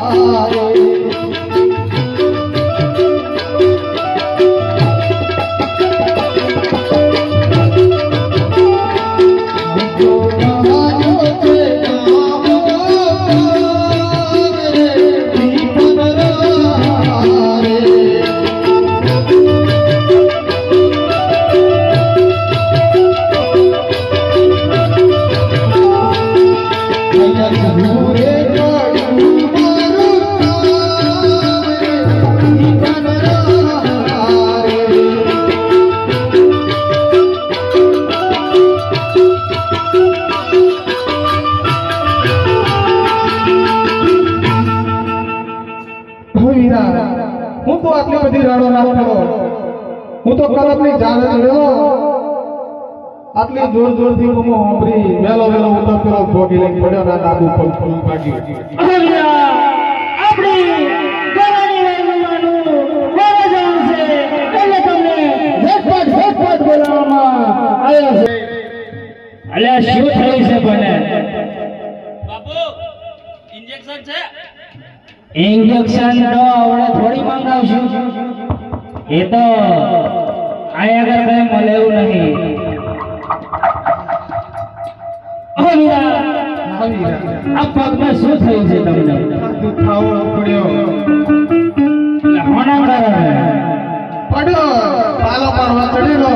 আরে વીરા હું તો આટલી બધી રાડો ના થયો હું તો કલબની જ લેવો. આટલી જોર જોરથી હું સાંભળી વેલો વેલો હું તો પેલો ભોગી લઈને પડ્યો ના ડાબુ પર ફૂલ ભાગ્યું. આપણી ગવાની રંગવાનું વરદાન છે એટલે તમને ઝટપટ ઝટપટ બોલાવવામાં આવ્યો છે અલ્યા શું થયું છે બને બાપુ ઇન્જેક્શન છે? ઇન્જેક્શન તો આપણે થોડી મંગાવશું. એ તો આયા આગળ કઈ મળે એવું નહીં વીરા આ પગમાં શું થયું છે તમને? દુખાવો પડ્યો હોના કારણે પડ્યો પાલો પરવા ચડેલો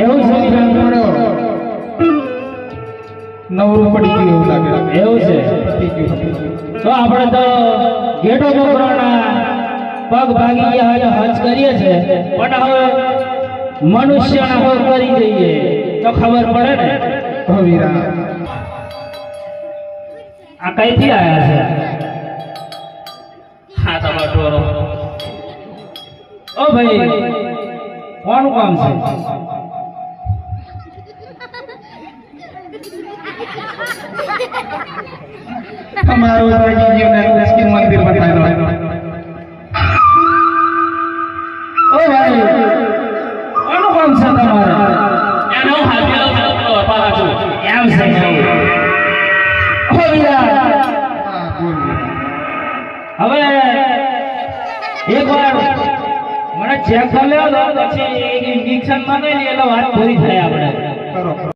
એવું છે પડ્યો નવરું પડી ગયું એવું લાગે. એવું છે. તો આપણે તો ઘેટો છોકરાના પગ ભાગી ગયા હોય હજ કરીએ છે પણ હવે મનુષ્યના પગ કરી જઈએ તો ખબર પડે ને? હો વીરા. આ કઈથી આવ્યા છે? હા તમારો ટોરો ઓ ભાઈ કોનું કામ છે? અમારો જાગી ગયો ને મુશ્કેલ મંદિર બનાવ્યો ઓ ભાઈ કામ છે તમારે એનો હું હાથે આવું છું, તો પાછા. એમ છે હવે એક વીરા મને ચેક કરી લેવો પછી ઇન્જેક્શનમાં એટલે વાત પૂરી થાય આપણે